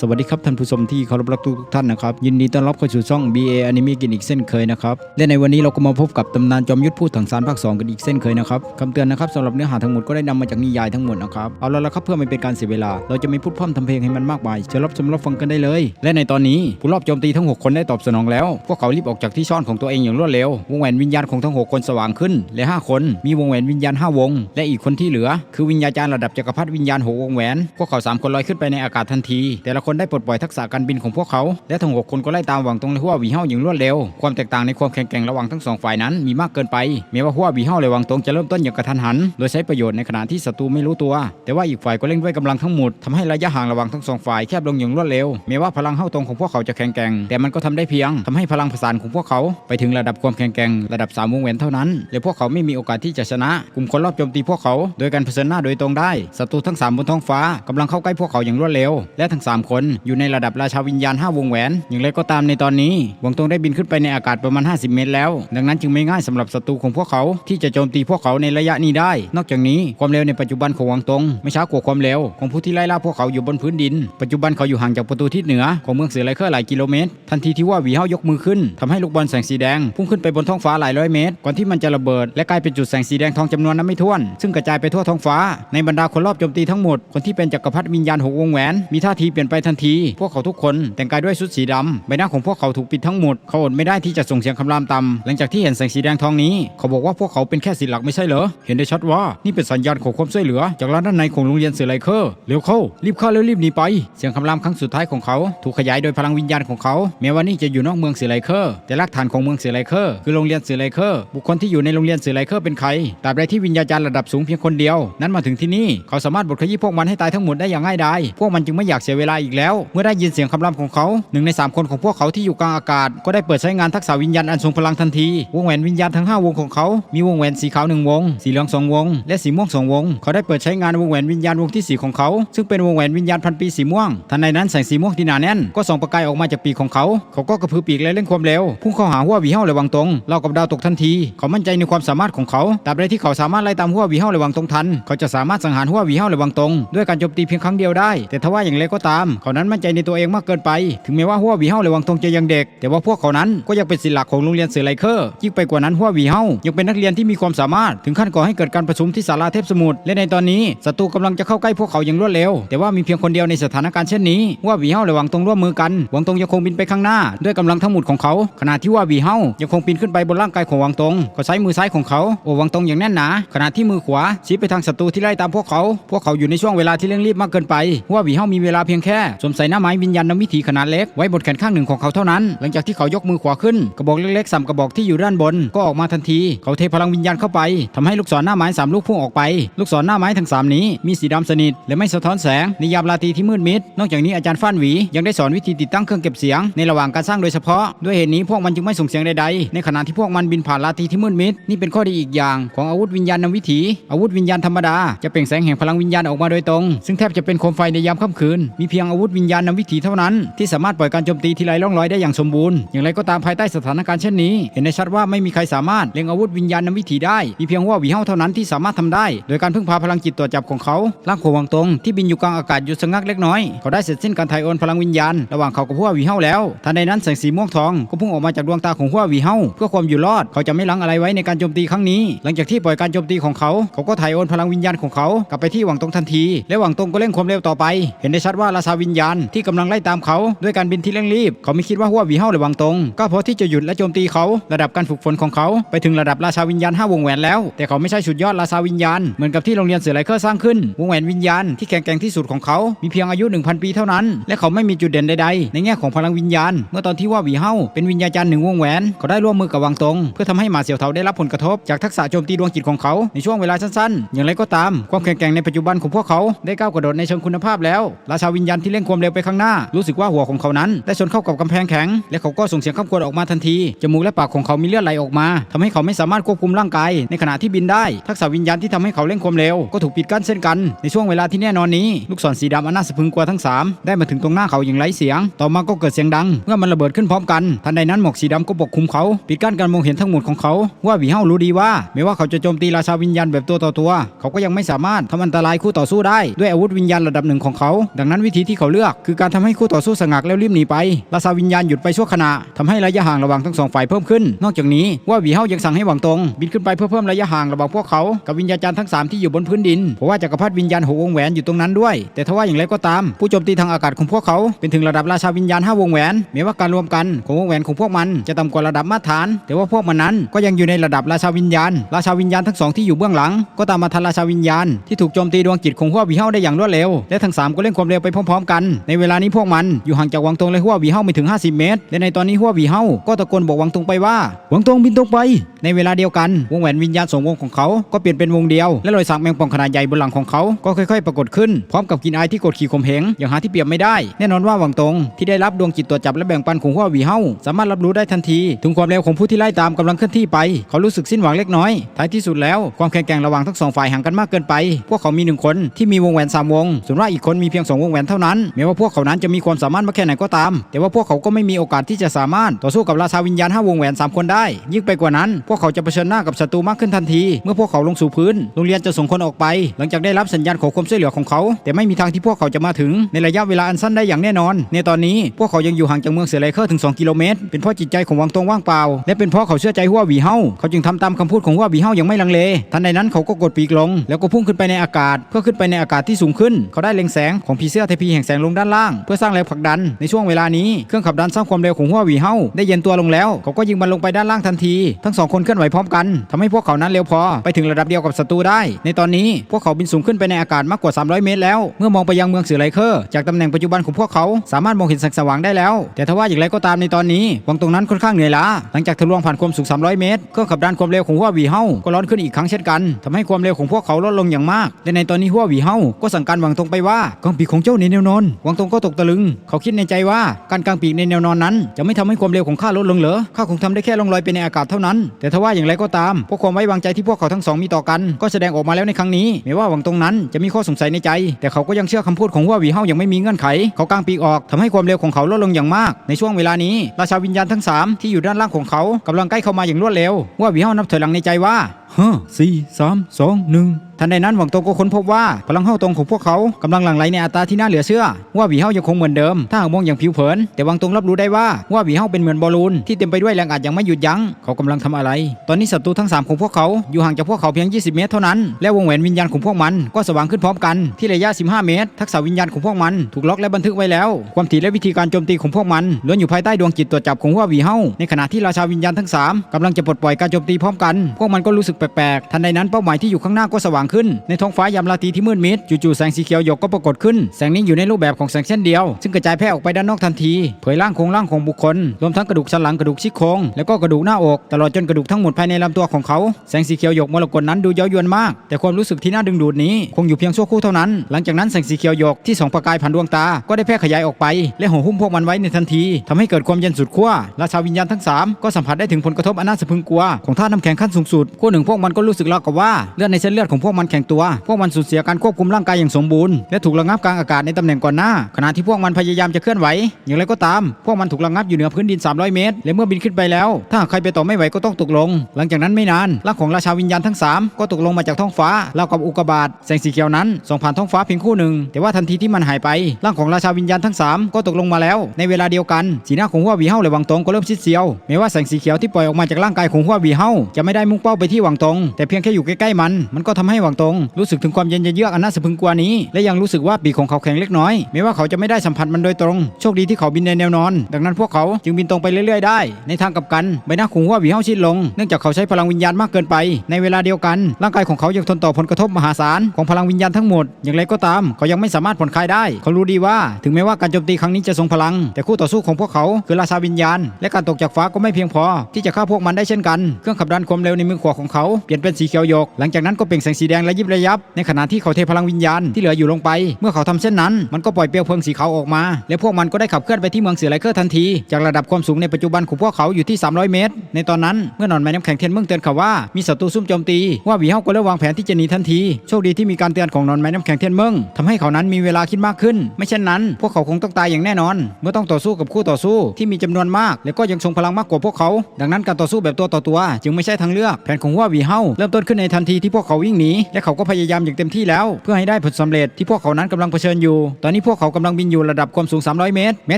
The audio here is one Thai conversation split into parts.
สวัสดีครับท่านผู้ชมที่เคารพรักทุกท่านนะครับ ยินดีต้อนรับเข้าสู่ช่อง BA Anime กินอีกเส้นเคยนะครับและในวันนี้เราก็มาพบกับตำนานจอมยุทธพูดถังสารภาค 2 กันอีกเส้นเคยนะครับคำเตือนนะครับสำหรับเนื้อหาทั้งหมดก็ได้นำมาจากนิยายทั้งหมดนะครับเอาละละครับเพื่อไม่เป็นการเสียเวลา เราจะไม่พูดพร่ำทำเพลงให้มันมากมายเชิญรับชมรับฟังกันได้เลย และในตอนนี้ผู้รอบโจมตีทั้ง 6 คนได้ตอบสนองแล้ว พวกเขารีบออกจากที่ซ่อนของตัวเองอย่างรวดเร็ววงแหวนวิญญาณของทั้งหกคนสว่างขึ้นและห้าคนมีวงแหวนวิญญาณห้าวง และอีกคนที่เหลือ คือวิญญาจารย์ระดับจักรพรรดิวิญญาณหกวงแหวนพวกเขาสามคนลอยขึ้นไปในอากาศทันทีแต่ละคนได้ปลดปล่อยทักษะการบินของพวกเขา และทั้งหกคนก็ไล่ตามหวังตรงในหัวหวีเฮาอย่างรวดเร็ว ความแตกต่างในความแข็งแกร่งระหว่างทั้งสองฝ่ายนั้นมีมากเกินไปแม้ว่าหัววีเฮาและหวังตรงจะเริ่มต้นอย่างกระทันหัน โดยใช้ประโยชน์ในขณะที่ศัตรูไม่รู้ตัว แต่ว่าอีกฝ่ายก็เร่งด้วยกำลังทั้งหมดทำให้ระยะห่างระหว่างทั้งสองฝ่ายแคบลงอย่างรวดเร็วแม้ว่าพลังเฮาตรงของพวกเขาจะแข็งแกร่งแต่มันก็ทำได้เพียงทำให้พลังผสานของพวกเขา ไปถึงระดับความแข็งแกร่งระดับสามวงแหวนเท่านั้นและพวกเขาไม่มีโอกาสที่จะชนะ กลุ่มคนรอบโจมตีพวกเขา โดยการเผชิญหน้าโดยตรงได้ศัตรูทั้งสามบนท้องฟ้ากำลังเข้าใกล้พวกเขาอย่างรวดเร็วและทั้งสามคนอยู่ในระดับราชาวิญญาณห้าวงแหวน อย่างไรก็ตามในตอนนี้หวังตรงได้บินขึ้นไปในอากาศประมาณ 50 เมตรแล้ว ดังนั้นจึงไม่ง่ายสำหรับศัตรูของพวกเขาที่จะโจมตีพวกเขาในระยะนี้ได้ นอกจากนี้ความเร็วในปัจจุบันของหวังตงไม่ช้ากว่าความเร็วของผู้ที่ไล่ล่าพวกเขาอยู่บนพื้นดิน ปัจจุบันเขาอยู่ห่างจากประตูทิศเหนือของเมืองเสือไรเคอร์หลายกิโลเมตร ทันทีที่ว่าหวีเฮายกมือขึ้นทำให้ลูกบอลแสงสีแดงพุ่งขึ้นไปบนท้องฟ้าหลายร้อยเมตร ก่อนที่มันจะระเบิดและกลายเป็นจุดแสงสีแดงทองจำนวนนับไม่ถ้วน ซึ่งกระจายไปทั่วท้องฟ้า ในบรรดาคนรอบโจมตีทั้งหมดคนที่เป็นจักรพรรดิวิญญาณหกวงแหวนมีท่าทีเปลี่ยนไปทันที พวกเขาทุกคนแต่งกายด้วยชุดสีดำใบหน้าของพวกเขาถูกปิดทั้งหมด เขาอดไม่ได้ที่จะส่งเสียงคำรามต่ำหลังจากที่เห็นแสงสีแดงทองนี้ เขาบอกว่าพวกเขาเป็นแค่ศิลหลักไม่ใช่เหรอ เห็นได้ชัดว่านี่เป็นสัญญาณของความช่วยเหลือ จากร้านด้านในของโรงเรียนเสือไลเคอร์เร็วเข้ารีบเข้าแล้วรีบหนีไป เสียงคำรามครั้งสุดท้ายของเขา ถูกขยายโดยพลังวิญญาณของเขาแม้ว่านี่จะอยู่นอกเมืองเสือไลเคอร์แต่รากฐานของเมืองเสือไลเคอร์คือโรงเรียนเสือไลเคอร์บุคคลที่อยู่ในโรงเรียนเสือไลเคอร์เป็นใครตราบใดที่วิญญาจารย์ระดับสูงเพียงคนเดียว นั้นมาถึงที่นี่เขาสามารถบดขยี้พวกมันให้ตายทั้งหมดได้อย่างง่ายดายพวกมันจึงไม่อยากเสียเวลาอีกแล้ว เมื่อได้ยินเสียงคำรามของเขาหนึ่งในสามคนของพวกเขาที่อยู่กลางอากาศ ก็ได้เปิดใช้งานทักษะวิญญาณอันทรงพลังทันที วงแหวนวิญญาณทั้งห้าวงของเขา มีวงแหวนสีขาวหนึ่งวง สีเหลืองสองวง และสีม่วงสองวง เขาได้เปิดใช้งานวงแหวนวิญญาณวงที่สี่ของเขา ซึ่งเป็นวงแหวนวิญญาณพันปีสีม่วง ทันใดนั้นแสงสีม่วงที่หนาแน่นก็ส่องประกายออกมาจากปีกของเขา เขาก็กระพือปีกและเร่งความเร็ว พุ่งเข้าหาหัววีเฮาและวังตรงเล่ากับดาวตกทันที เขามั่นใจในความสามารถของเขาตราบใดที่เขาสามารถไล่ตามหัววีเฮาและวังตรงทัน เขาจะสามารถสังหารหัววีเฮาและวังตรงด้วยการโจมตีเพียงครั้งเดียวได้ แต่ทว่าอย่างไรก็ตามเขานั้นมั่นใจในตัวเองมากเกินไป ถึงแม้ว่าหัววีเฮาและวังตรงจะยังเด็ก แต่ว่าพวกเขานั้นก็ยังเป็นศิลป์หลักของโรงเรียนเสือไลเคอร์ยิ่งไปกว่านั้นหัววีเฮายังเป็นนักเรียนที่มีความสามารถ ถึงขั้นก่อให้เกิดการประชุมที่ศาลาเทพสมุทรและในตอนนี้ศัตรูกำลังจะเข้าใกล้พวกเขาอย่างรวดเร็ว แต่ว่ามีเพียงคนเดียวในสถานการณ์เช่นนี้ว่าวีเฮาและวังตรงร่วมมือกันวังตรงยังคงบินไปข้างหน้า ด้วยกำลังทั้งหมดของเขา ขณะที่ว่าวีเฮายังคงปีนขึ้นไปบนร่างกายของวังตรงก็ใช้มือซ้ายของเขาโอวังตรงอย่างแน่นหนาขณะที่มือขวาชี้ไปทางศัตรูที่ไล่ตามพวกเขา พวกเขาอยู่ในช่วงเวลาที่เร่งรีบมากเกินไปว่าวีเฮามีเวลาเพียงแค่สวมใส่หน้าไม้วิญญาณนำวิถีขนาดเล็กไว้บนแขนข้างหนึ่งของเขาเท่านั้น หลังจากที่เขายกมือขวาขึ้น กระบอกเล็กๆสามกระบอกที่อยู่ด้านบนก็ออกมาทันที เขาเทพลังวิญญาณเข้าไปทำให้ลูกศรหน้าไม้สามลูกพุ่งออกไป ลูกศรหน้าไม้ทั้งสามนี้มีสีดำสนิทและไม่สะท้อนแสงในยามราตรีที่มืดมิด นอกจากนี้อาจารย์ฟ้านหวียังได้สอนวิธีติดตั้งเครื่องเก็บเสียงในระหว่างการสร้างโดยเฉพาะ ด้วยเหตุนี้พวกมันจึงไม่ส่งเสียงใดๆ ในขณะที่พวกมันบินผ่านราตรีที่มืดมิดนี่เป็นข้อดีอีกอย่างของอาวุธวิญญาณนวิถี อาวุธวิญญาณธรรมดาจะเปล่งแสงแห่งพลังวิญญาณออกมาโดยตรง ซึ่งแทบจะเป็นโคมไฟในยามค่ำคืนมีเพียงอาวุธวิญญาณนำวิถีเท่านั้น ที่สามารถปล่อยการโจมตีที่ไร้ร่องรอยได้อย่างสมบูรณ์ อย่างไรก็ตามภายใต้สถานการณ์เช่นนี้ เห็นได้ชัดว่าไม่มีใครสามารถเล็งอาวุธวิญญาณนำวิถีได้ มีเพียงว่าวีเฮาเท่านั้นที่สามารถทำได้ โดยการพึ่งพาพลังจิตตรวจับของเขาร่างโขวังตรงที่บินอยู่กลางอากาศหยุดชะงักเล็กน้อยเขาได้เสร็จสิ้นการถ่ายโอนพลังวิญญาณระหว่างเขากับหัววีเฮาแล้วทันใดนั้นแสงสีม่วงทองก็พุ่งออกมาจากดวงตาของหัววีเฮาเพื่อความอยู่รอด เขาจะไม่ลังอะไรไว้ในการโจมตีครั้งนี้ หลังจากที่ปล่อยการโจมตีของเขา เขาก็ถ่ายโอนพลังวิญญาณของเขากลับไปที่หวังตรงทันที และหวังตรงก็เร่งความเร็วต่อไป เห็นได้ชัดว่าราชาวิญญาณที่กำลังไล่ตามเขาด้วยการบินที่เร่งรีบ เขาไม่คิดว่าหัววีเฮาหรือวังตรงก็พอที่จะหยุดและโจมตีเขา ระดับการฝึกฝนของเขาไปถึงระดับราชาวิญญาณห้าวงแหวนแล้ว แต่เขาไม่ใช่สุดยอดราชาวิญญาณเหมือนกับที่โรงเรียนเสือไลเคอร์สร้างขึ้น วงแหวนวิญญาณที่แข็งแกร่งที่สุดของเขามีเพียงอายุ 1000 ปีเท่านั้น และเขาไม่มีจุดเด่นใดๆ ในแง่ของพลังวิญญาณ เมื่อตอนที่ว่าวีเฮาเป็นวิญญาจารย์หนึ่งวงแหวนเขาได้ร่วมมือกับวังตง เพื่อทำให้หมาเสี่ยวเทาได้รับผลกระทบจากทักษะโจมตีดวงจิตของเขาในช่วงเวลาสั้นๆ อย่างไรก็ตาม ความแข็งแกร่งในปัจจุบันของพวกเขาได้ก้าวกระโดดในเชิงคุณภาพแล้ว ราชาวิญญาณที่เร่งความเร็วไปข้างหน้า รู้สึกว่าหัวของเขานั้นได้ชนเข้ากับกำแพงแข็ง และเขาก็ส่งเสียงข้ามควรออกมาทันที จมูกและปากของเขามีเลือดไหลออกมาทำให้เขาไม่สามารถควบคุมร่างกายในขณะที่บินได้ ทักษะวิญญาณที่ทำให้เขาเร่งความเร็วก็ถูกปิดกั้นเช่นกัน ในช่วงเวลาที่แน่นอนนี้ ลูกศรสีดำอันน่าสะพึงกว่าทั้งสามได้มาถึงตรงหน้าเขาอย่างไร้เสียง ต่อมาก็เกิดเสียงดังเมื่อมันระเบิดขึ้นพร้อมกัน ทันใดนั้นหมอกสีดำก็ปกคลุมเขา ปิดกั้นการมองเห็นทั้งหมดของเขา ว่าวีเฮารู้ดีว่าไม่ว่าเขาจะโจมตีราชาวิญญาณแบบตัวต่อตัว เขาก็ยังไม่สามารถทำอันตรายคู่ต่อสู้ได้ด้วยอาวุธวิญญาณระดับหนึ่งของเขา ดังนั้นวิธีที่เขาเขาเลือก คือการทำให้คู่ต่อสู้สงักแล้วรีบหนีไปราชาวิญญาณหยุดไปชั่วขณะทำให้ระยะห่างระหว่างทั้งสองฝ่ายเพิ่มขึ้น นอกจากนี้ว่าหวีเฮายังสั่งให้หวังตง บินขึ้นไปเพื่อเพิ่มระยะห่างระหว่างพวกเขากับวิญญาจารย์ทั้งสามที่อยู่บนพื้นดินเพราะว่าจักรพรรดิวิญญาณหกวงแหวนอยู่ตรงนั้นด้วย แต่ทว่าอย่างไรก็ตาม ผู้โจมตีทางอากาศของพวกเขาเป็นถึงระดับราชาวิญญาณห้าวงแหวนแม้ว่าการรวมกันของวงแหวนของพวกมันจะต่ำกว่าระดับมาตรฐาน แต่ว่าพวกมันนั้นก็ยังอยู่ในระดับราชาวิญญาณ ราชาวิญญาณทั้งสองที่อยู่เบื้องหลัง ก็ตามมาทันราชาวิญญาณที่ถูกโจมตีดวงจิตของหัวหวีเฮาได้อย่างรวดเร็วและทั้งสามก็เร่งความเร็วไปพร้อมๆกันในเวลานี้พวกมันอยู่ห่างจากวังตงและหัววีเฮาไม่ถึง 50 เมตร และในตอนนี้หัววีเฮาก็ตะโกนบอกวังตงไปว่าวังตงบินตรงไป ในเวลาเดียวกัน วงแหวนวิญญาณสองวงของเขาก็เปลี่ยนเป็นวงเดียว และรอยสักแมงป่องขนาดใหญ่บนหลังของเขาก็ค่อยๆ ปรากฏขึ้นพร้อมกับกินอายที่กดขี่ข่มเหงอย่างหาที่เปรียบไม่ได้ แน่นอนว่าวังตงที่ได้รับดวงจิตตรวจจับและแบ่งปันของหัววีเฮาสามารถรับรู้ได้ทันที ถึงความเร็วของผู้ที่ไล่ตามกำลังเคลื่อนที่ไป เขารู้สึกสิ้นหวังเล็กน้อยท้ายที่สุดแล้วความแข็งแกร่งระหว่างทั้งสองฝ่ายห่างกันมากเกินไป พวกเขามีหนึ่งคนที่มีวงแหวนสามวงส่วนว่าอีกคนมีเพียงสองวงแหวนเท่านั้นแม้ว่าพวกเขานั้นจะมีความสามารถมากแค่ไหนก็ตาม แต่ว่าพวกเขาก็ไม่มีโอกาสที่จะสามารถต่อสู้กับราชาวิญญาณห้าวงแหวนสามคนได้ ยิ่งไปกว่านั้น พวกเขาจะเผชิญหน้ากับศัตรูมากขึ้นทันที เมื่อพวกเขาลงสู่พื้น โรงเรียนจะส่งคนออกไป หลังจากได้รับสัญญาณขอความช่วยเหลือของเขา แต่ไม่มีทางที่พวกเขาจะมาถึงในระยะเวลาอันสั้นได้อย่างแน่นอน ในตอนนี้พวกเขายังอยู่ห่างจากเมืองเสือไลเคอร์ถึง 2 กิโลเมตร เป็นเพราะจิตใจของวังตงว่างเปล่า และเป็นเพราะเขาเชื่อใจหัววีเฮาเขาจึงทำตามคำพูดของหัววีเฮาอย่างไม่ลังเล ทันใดนั้นเขาก็กดปีกลง แล้วก็พุ่งขึ้นไปในอากาศ เพื่อขึ้นไปในอากาศที่สูงขึ้น เขาได้เล็งแสงของผีเสื้อเทพีแห่งแสงลงด้านล่าง เพื่อสร้างแรงผลักดันในช่วงเวลานี้เครื่องขับดันสร้างความเร็วของหัววีเฮาได้เย็นตัวลงแล้ว เขาก็ยิงมันลงไปด้านล่างทันที ทั้งสองคนเคลื่อนไหวพร้อมกันทำให้พวกเขานั้นเร็วพอไปถึงระดับเดียวกับศัตรูได้ ในตอนนี้พวกเขาบินสูงขึ้นไปในอากาศมากกว่า 300 เมตรแล้ว เมื่อมองไปยังเมืองเสือไลเคอร์จากตำแหน่งปัจจุบันของพวกเขาสามารถมองเห็นแสงสว่างได้แล้ว แต่ทว่าอย่างไรก็ตามในตอนนี้วังตรงนั้นค่อนข้างเหนื่อยล้าหลังจากทะลวงผ่านความสูง 300 เมตรเครื่องขับดันความเร็วของหัววีเฮาก็ร้อนขึ้นอีกครั้งเช่นกันทำให้ความเร็วของพวกเขาลดลงอย่างมากและในตอนนี้หัววีเฮาก็สั่งการวังตรงไปว่ากองปีของเจ้าในแนวนอนวังตรงก็ตกตะลึง เขาคิดในใจว่าการกางปีกในแนวนอนนั้น จะไม่ทำให้ความเร็วของข้าลดลงเหรอข้าคงทำได้แค่ลองลอยไปในอากาศเท่านั้น แต่ทว่าอย่างไรก็ตามพวกความไว้วางใจที่พวกเขาทั้งสองมีต่อกัน ก็แสดงออกมาแล้วในครั้งนี้แม้ว่าวังตรงนั้นจะมีข้อสงสัยในใจ แต่เขาก็ยังเชื่อคำพูดของหัวหวีเฮาอย่างไม่มีเงื่อนไข เขากางปีกออกทำให้ความเร็วของเขาลดลงอย่างมาก ในช่วงเวลานี้ราชาวิญญาณทั้งสามที่อยู่ด้านล่างของเขากำลังใกล้เข้ามาอย่างรวดเร็วหัวหวีเฮานับถอยหลังในใจว่าห้าสี่สามสองหนึ่ง ทันใดนั้นหวังตงก็ค้นพบว่าพลังเฮาตรงของพวกเขากำลังหลั่งไหลในอัตราที่น่าเหลือเชื่อ ว่าวีเฮายังคงเหมือนเดิม ถ้าหากมองอย่างผิวเผิน แต่หวังตงรับรู้ได้ว่าว่าวีเฮาเป็นเหมือนบอลลูนที่เต็มไปด้วยแรงอัดอย่างไม่หยุดยั้งเขากำลังทำอะไร ตอนนี้ศัตรูทั้งสามของพวกเขาอยู่ห่างจากพวกเขาเพียง 20 เมตรเท่านั้น และวงแหวนวิญญาณของพวกมันก็สว่างขึ้นพร้อมกันที่ระยะ 15 เมตร ทักษะวิญญาณของพวกมันถูกล็อกและบันทึกไว้แล้ว ความถี่และวิธีการโจมตีของพวกมันล้วนอยู่ภายใต้ดวงจิตตรวจจับของว่าวีเฮาในขณะที่ราชาวิญญาณทั้งสามกำลังจะปลดปล่อยการโจมตีพร้อมกัน พวกมันก็รู้สึกแปลกๆทันใดนั้นเป้าหมายที่อยู่ข้างหน้าก็สว่างขึ้น ในท้องฟ้ายามราตรีที่มืดมิดจู่ๆแสงสีเขียวหยกก็ปรากฏขึ้น แสงนี้อยู่ในรูปแบบของแสงเส้นเดียว ซึ่งกระจายแพร่ออกไปด้านนอกทันที เผยร่างโครงร่างของบุคคล รวมทั้งกระดูกสันหลังกระดูกซี่โครงแล้วก็กระดูกหน้าอก ตลอดจนกระดูกทั้งหมดภายในลำตัวของเขา แสงสีเขียวหยกมรกตนั้นดูเย้ายวนมาก แต่ความรู้สึกที่น่าดึงดูดนี้คงอยู่เพียงชั่วครู่เท่านั้น หลังจากนั้นแสงสีเขียวหยกที่ส่องประกายผ่านดวงตา ก็ได้แพร่ขยายออกไป และห่อหุ้มพวกมันไว้ในทันทีทำให้เกิดความเย็นสุดขั้วราชาววิญญาณทั้งสามก็สัมผัสได้ถึงผลกระทบอันน่าสะพึงกลัวของธาน้ำแข็งขั้นสูงสุดขั้วหนึ่งพวกมันก็รู้สึกราวกับว่าเลือดในเส้นเลือดของพวกมันแข็งตัว พวกมันสูญเสียการควบคุมร่างกายอย่างสมบูรณ์และถูกระงับกลางอากาศในตำแหน่งก่อนหน้า ขณะที่พวกมันพยายามจะเคลื่อนไหว อย่างไรก็ตาม พวกมันถูกระงับอยู่เหนือพื้นดิน 300 เมตร และเมื่อบินขึ้นไปแล้ว ถ้าใครไปต่อไม่ไหวก็ต้องตกลง หลังจากนั้นไม่นานร่างของราชาวิญญาณทั้ง 3 ก็ตกลงมาจากท้องฟ้าราวกับอุกกาบาตแสงสีเขียวนั้นส่องผ่านท้องฟ้าเพียงคู่หนึ่งแต่ว่าทันทีที่มันหายไปร่างของราชาวิญญาณทั้ง 3 ก็ตกลงมาแล้ว ในเวลาเดียวกันสีหน้าของหัววีเฮาและวังตงก็เริ่มชิดเซียวแม้ว่าแสงสีเขียวที่ปล่อยออกมาจากร่างกายของหัววีเฮาจะไม่ได้มุ่งเป้าไปที่หวังตงแต่เพียงแค่อยู่ใกล้ๆมันมันก็ทำให้หวังตงรู้สึกถึงความเย็นเยือกอันน่าสะพึงกลัวนี้ และยังรู้สึกว่าปีกของเขาแข็งเล็กน้อยแม้ว่าเขาจะไม่ได้สัมผัสมันโดยตรง โชคดีที่เขาบินในแนวนอน ดังนั้นพวกเขาจึงบินตรงไปเรื่อยๆได้ ในทางกลับกันใบหน้าของหัวหวีเฮาชิดลงเนื่องจากเขาใช้พลังวิญญาณมากเกินไป ในเวลาเดียวกัน ร่างกายของเขายังทนต่อผลกระทบมหาศาลของพลังวิญญาณทั้งหมด อย่างไรก็ตาม เขายังไม่สามารถผ่อนคลายได้ เขารู้ดีว่า ถึงแม้ว่าการโจมตีครั้งนี้จะทรงพลัง แต่คู่ต่อสู้ของพวกเขาคือราชาวิญญาณ และการตกจากฟ้าก็ไม่เพียงพอ ที่จะฆ่าพวกมันได้เช่นกัน เครื่องขับดันความเร็วในมือขวาของเขาเปลี่ยนเป็นสีเขียวหยก หลังจากนั้นก็เปล่งแสงสีแดงและยิบระยับ ในขณะที่เขาเทพลังวิญญาณที่เหลืออยู่ลงไป เมื่อเขาทำเช่นนั้น มันก็ปล่อยเปลวเพลิงสีขาวออกมา และพวกมันก็ได้ขับเคลื่อนไปที่เมืองเสือไลเคอร์ทันที จากระดับความสูงในปัจจุบันของพวกเขาอยู่ที่ 300 เมตร ในตอนนั้นเมื่อนอนไม้น้ำแข็งเทียนเมืองเตือนเขาว่ามีศัตรูซุ่มโจมตีว่าวีเฮาก็เริ่มวางแผนที่จะหนีทันทีโชคดีที่มีการเตือนของนอนไม้น้ำแข็งเทียนเมืองทำให้เขานั้นมีเวลาคิดมากขึ้น ไม่เช่นนั้น พวกเขาคงต้องตายอย่างแน่นอน เมื่อต้องต่อสู้กับคู่ต่อสู้ที่มีจำนวนมาก และก็ยังทรงพลังมากกว่าพวกเขา ดังนั้นการต่อสู้แบบตัวต่อตัว จึงไม่ใช่ทางเลือกแผนของว่าวีเฮาเริ่มต้นขึ้นในทันทีที่พวกเขาวิ่งหนีและเขาก็พยายามอย่างเต็มที่แล้ว เพื่อให้ได้ผลสำเร็จที่พวกเขานั้นกำลังเผชิญอยู่ ตอนนี้พวกเขากำลังบินอยู่ระดับความสูง 300 เมตร แม้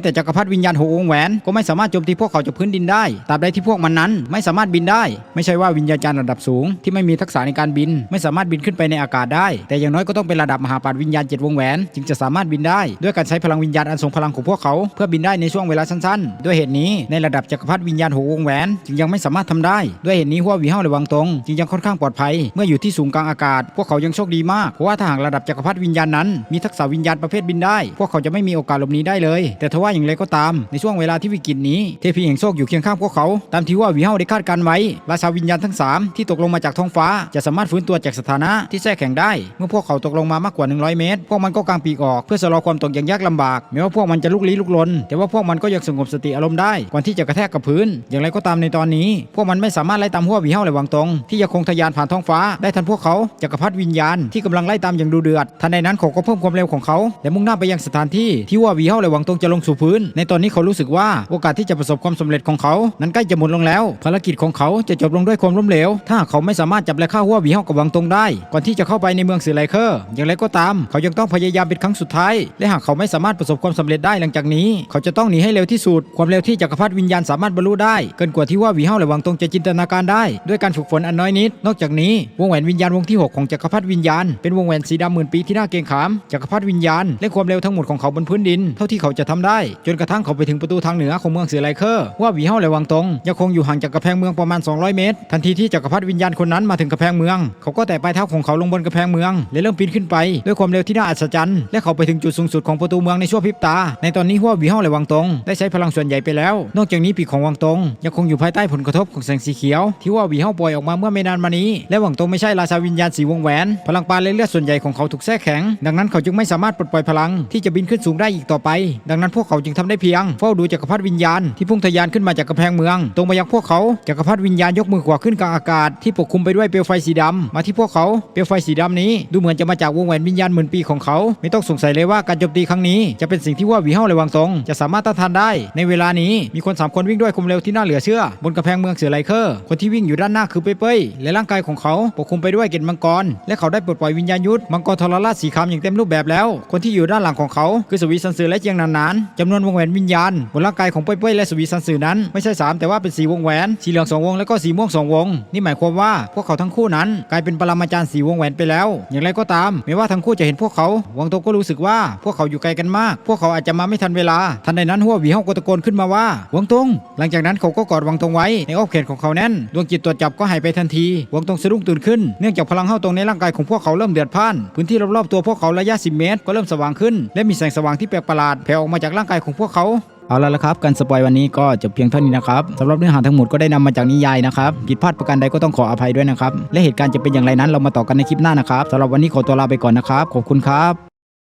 แต่จักรพรรดิวิญญาณหกวงแหวนก็ไม่สามารถโจมตีพวกเขาจากพื้นดินได้ตราบใดที่พวกมันนั้นไม่สามารถบินได้ ไม่ใช่ว่าวิญญาจารย์ระดับสูง ที่ไม่มีทักษะในการบิน ไม่สามารถบินขึ้นไปในอากาศได้ แต่อย่างน้อยก็ต้องเป็นระดับมหาปราชญ์วิญญาณเจ็ดวงแหวนจึงจะสามารถบินได้ ด้วยการใช้พลังวิญญาณอันทรงพลังของพวกเขา เพื่อบินได้ในช่วงเวลาสั้นๆ ด้วยเหตุนี้ในระดับจักรพรรดิวิญญาณหกวงแหวนจึงยังไม่สามารถทำได้ ด้วยเหตุนี้หัววีเฮาในวังตงจึงยังค่อนข้างปลอดภัยเมื่ออยู่ที่สูงกลางอากาศพวกเขายังโชคดีมาก เพราะว่าถ้าหากระดับจักรพรรดิวิญญาณนั้น มีทักษะวิญญาณประเภทบินได้ พวกเขาจะไม่มีโอกาสหลบหนีได้เลย แต่ทว่าอย่างไรก็ตาม ในช่วงเวลาที่วิกฤตนี้ เทพีแห่งโชคอยู่เคียงข้างพวกเขา ตามที่ว่าวีเฮาได้คาดการไว้ ราชาวิญญาณทั้งสามที่ตกลงมาจากท้องฟ้า จะสามารถฟื้นตัวจากสถานะที่แทรกแข่งได้ เมื่อพวกเขาตกลงมามากกว่า 100 เมตร พวกมันก็กางปีกออกเพื่อชะลอความตกอย่างยากลำบาก แม้ว่าพวกมันจะลุกลี้ลุกลน แต่ว่าพวกมันก็ยังสงบสติอารมณ์ได้ ก่อนที่จะกระแทกกับพื้น อย่างไรก็ตามในตอนนี้ พวกมันไม่สามารถไล่ตามหัววีเฮาเลยวังตรงที่ยังคงทะยานผ่านท้องฟ้าได้ทันพวกเขาจักรพรรดิวิญญาณที่กำลังไล่ตามอย่างดูเดือดทันใดนั้นเขาก็เพิ่มความเร็วของเขาและมุ่งหน้าไปยังสถานที่ที่ว่าวีเฮาเลยวังตรงจะลงสู่พื้น ในตอนนี้เขารู้สึกว่าโอกาสที่จะประสบความสำเร็จของเขา นั้นใกล้จะหมดลงแล้ว ภารกิจของเขาจะจบลงด้วยความล้มเหลว ถ้าเขาไม่สามารถจับและฆ่าหัววีเฮากับวังตรงได้ ก่อนที่จะเข้าไปในเมืองสือไลเคอร์ อย่างไรก็ตาม เขายังต้องพยายามเป็นครั้งสุดท้าย และหากเขาไม่สามารถประสบความสำเร็จได้หลังจากนี้ เขาจะต้องหนีให้เร็วที่สุด ความเร็วที่จักรพรรดิวิญญาณสามารถบรรลุได้ เกินกว่าที่ว่าวีเฮาและวังตรงจะจินตนาการได้ ด้วยการฝึกฝนอันน้อยนิด นอกจากนี้วงแหวนวิญญาณวงที่ 6ของจักรพรรดิวิญญาณ เป็นวงแหวนสีดำหมื่นปีที่น่าเกรงขาม จักรพรรดิวิญญาณเร่งความเร็วทั้งหมดของเขาบนพื้นดิน เท่าที่เขาจะทำได้ จนกระทั่งเขาไปถึงประตูทางเหนือของเมืองเสือไลเคอร์ ว่าวีเฮาและวังตรงยังคงอยู่ห่างจากกำแพงเมืองประมาณ 200 เมตร ทันทีที่จักรพรรดิวิญญาณคนนั้นมาถึงกำแพงเมือง เขาก็แตะปลายเท้าของเขาลงบนกำแพงเมือง และเริ่มปีนขึ้นไป ด้วยความเร็วที่น่าอัศจรรย์ และเขาไปถึงจุดสูงสุดของประตูเมืองในชั่วพริบตา ในตอนนี้หัววีเฮาและวังตรงได้ใช้พลังส่วนใหญ่ไปแล้ว นอกจากนี้ปีกของวังตงยังคงอยู่ภายใต้ผลกระทบของแสงสีเขียว ที่ว่าวีเฮาปล่อยออกมาเมื่อไม่นานมานี้ และวังตงไม่ใช่ราชาวิญญาณสีวงแหวน พลังปานและเลือดส่วนใหญ่ของเขาถูกแทรกแข็ง ดังนั้นเขาจึงไม่สามารถปลดปล่อยพลังที่จะบินขึ้นสูงได้อีกต่อไป ดังนั้นพวกเขาจึงทำได้เพียง เฝ้าดูจักรพรรดิวิญญาณที่พุ่งทะยานขึ้นมาจากกำแพงเมือง ตรงมายังพวกเขาจักรพรรดิวิญญาณยกมือขวาขึ้นกลางอากาศที่ปกคลุมไปด้วยเปลวไฟสีดำมาที่พวกเขาเปลวไฟสีดำนี้ ดูเหมือนจะมาจากวงแหวนวิญญาณหมื่นปีของเขา ไม่ต้องสงสัยเลยว่าการโจมตีครั้งนี้จะเป็นสิ่งที่ว่าวีเฮาและวังตรง จะสามารถต้านทานได้ ในเวลานี้มีคนสามคนวิ่งด้วยความเร็วที่น่าเหลือเชื่อบนกำแพงเมืองเสือไลเคอร์คนที่วิ่งอยู่ด้านหน้าคือเป้ยเป้ยและร่างกายของเขาปกคลุมไปด้วยเกล็ดมังกร และเขาได้ปลดปล่อยวิญญาณยุทธมังกรทรราชสีคำอย่างเต็มรูปแบบแล้ว คนที่อยู่ด้านหลังของเขาคือสวีสันสือและเจียงนานนานจำนวนวงแหวนวิญญาณบนร่างกายของเป้ยเป้ยและสวีสันสือนั้นไม่ใช่สามแต่ว่าเป็นสีวงแหวนสีเหลืองสองวงแล้วก็สีม่วงสองวง นี่หมายความว่าพวกเขาทั้งคู่นั้น กลายเป็นปรมาจารย์สีวงแหวนไปแล้ว อย่างไรก็ตามไม่ว่าทั้งคู่จะเห็นพวกเขาวังโตก็รู้สึกว่าพวกเขาอยู่ไกลกันมาก พวกเขาอาจจะมาไม่ทันเวลา ทันใดนั้นหัวหวีเฮาก็ตะโกนขึ้นมาว่าวังตงหลังจากนั้นเขาก็กอดวังตงไว้ในอ้อมแขนของเขาแน่นดวงจิตตรวจจับก็หายไปทันทีวังตงสะดุ้งตื่นขึ้นเนื่องจากพลังเฮาตรงในร่างกายของพวกเขาเริ่มเดือดพ่าน พื้นที่รอบๆตัวพวกเขาระยะ 10 เมตร ก็เริ่มสว่างขึ้น และมีแสงสว่างที่แปลกประหลาดแผ่ออกมาจากร่างกายของพวกเขาเอาละละครับ การสปอยวันนี้ก็จบเพียงเท่านี้นะครับสำหรับเนื้อหาทั้งหมดก็ได้นำมาจากนิยายนะครับผิดพลาดประการใดก็ต้องขออภัยด้วยนะครับ และเหตุการณ์จะเป็นอย่างไรนั้นเรามาต่อกันในคลิปหน้านะครับสำหรับวันนี้ขอตัวลาไปก่อนนะครับ ขอบคุณครับ